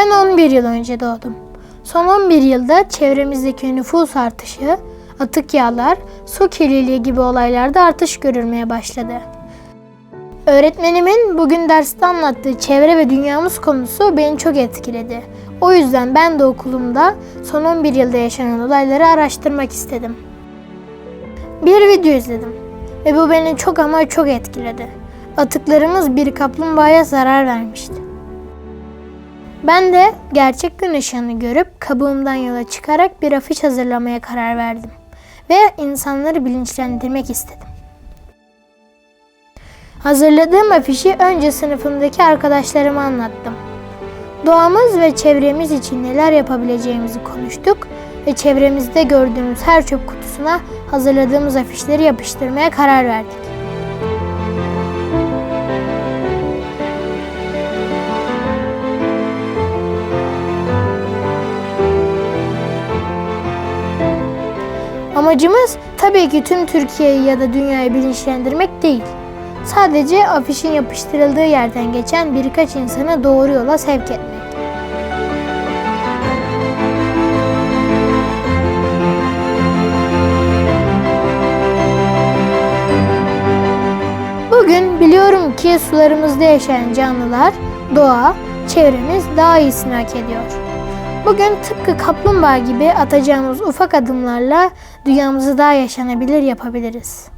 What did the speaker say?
Ben 11 yıl önce doğdum. Son 11 yılda çevremizdeki nüfus artışı, atık yağlar, su kirliliği gibi olaylarda artış görülmeye başladı. Öğretmenimin bugün derste anlattığı çevre ve dünyamız konusu beni çok etkiledi. O yüzden ben de okulumda son 11 yılda yaşanan olayları araştırmak istedim. Bir video izledim ve bu beni çok ama çok etkiledi. Atıklarımız bir kaplumbağaya zarar vermişti. Ben de gerçek gün ışığını görüp kabuğumdan yola çıkarak bir afiş hazırlamaya karar verdim ve insanları bilinçlendirmek istedim. Hazırladığım afişi önce sınıfımdaki arkadaşlarıma anlattım. Doğamız ve çevremiz için neler yapabileceğimizi konuştuk ve çevremizde gördüğümüz her çöp kutusuna hazırladığımız afişleri yapıştırmaya karar verdik. Amacımız tabii ki tüm Türkiye'yi ya da dünyayı bilinçlendirmek değil. Sadece afişin yapıştırıldığı yerden geçen birkaç insanı doğru yola sevk etmek. Bugün biliyorum ki sularımızda yaşayan canlılar, doğa, çevremiz daha iyisini hak ediyor. Bugün tıpkı kaplumbağa gibi atacağımız ufak adımlarla dünyamızı daha yaşanabilir yapabiliriz.